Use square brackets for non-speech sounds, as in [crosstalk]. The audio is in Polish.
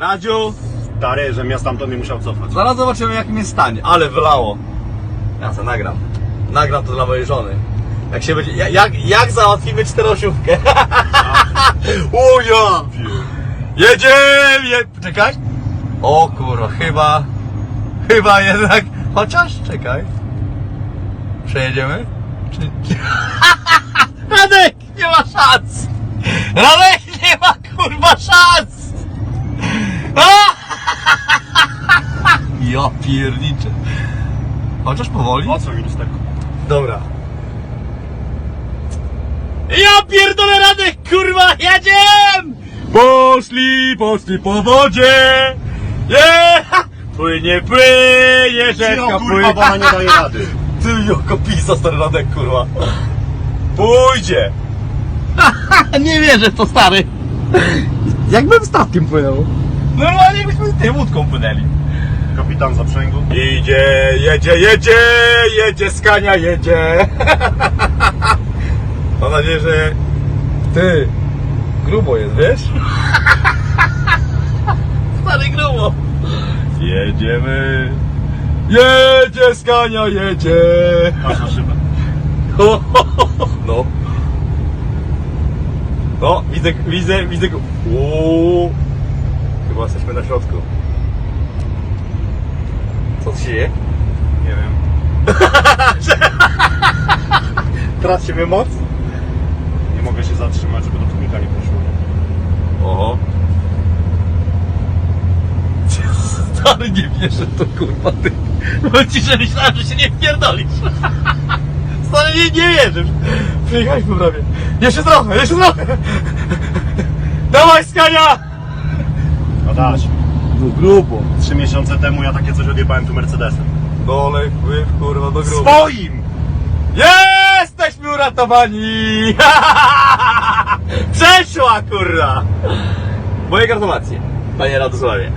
Radziu, Stary, że ja stamtąd nie musiał cofać. zaraz zobaczymy jakim jest stanie. Ale wylało. Ja to nagram. Nagram to dla mojej żony. Jak się będzie, jak- jak, jak załatwimy czterosiówkę? [laughs] Uja! Jedziemy! Je... Czekaj. O kurwa, chyba, chyba jednak, chociaż, czekaj. Przejedziemy? Czy... [laughs] Radek, nie ma szans! Radek, nie ma kurwa szans! [laughs] Ja pierniczę. Chociaż powoli. O co mi? Dobra. Ja pierdolę Radek, kurwa, jadziem! Poszli, poszli po wodzie! Yeah! Płynie, płynie, rzeczka Cicho, kurwa, płynie. bo ona nie daje rady. [laughs] Ty jaka pisa stary Radek, kurwa. Pójdzie. [laughs] nie wierzę w to, stary. Jakbym statkiem płynął. Normalnie jakbyśmy tym łódką płynęli. Kapitan zaprzęgu. Idzie, jedzie, jedzie, jedzie, skania, jedzie. [laughs] Mam nadzieję, że ty grubo jest, wiesz? [laughs] Stary grubo. Jedziemy. Jedzie, skania, jedzie. Masz na szybę. [laughs] No. No, widzę, widzę, widzę go. Uuu. Chyba jesteśmy na środku. Co się dzieje? Nie wiem. [laughs] Tracimy moc? Nie mogę się zatrzymać, żeby do tłumika nie poszło. Oho. [laughs] Stary nie wierzę to kurwa ty. Bo ci, że myślałem, że się nie wpierdolisz. [laughs] Stary nie, nie wierzę. Przyjechaliśmy prawie. Jeszcze trochę, jeszcze trochę. Dawaj skania! Adaś, No grubo. trzy miesiące temu ja takie coś odjebałem tu Mercedesem. Dolej wpływ kurwa do grubo. Swoim! Jesteśmy uratowani! [laughs] Przeszła kurwa! Moje gratulacje, panie Radosławie.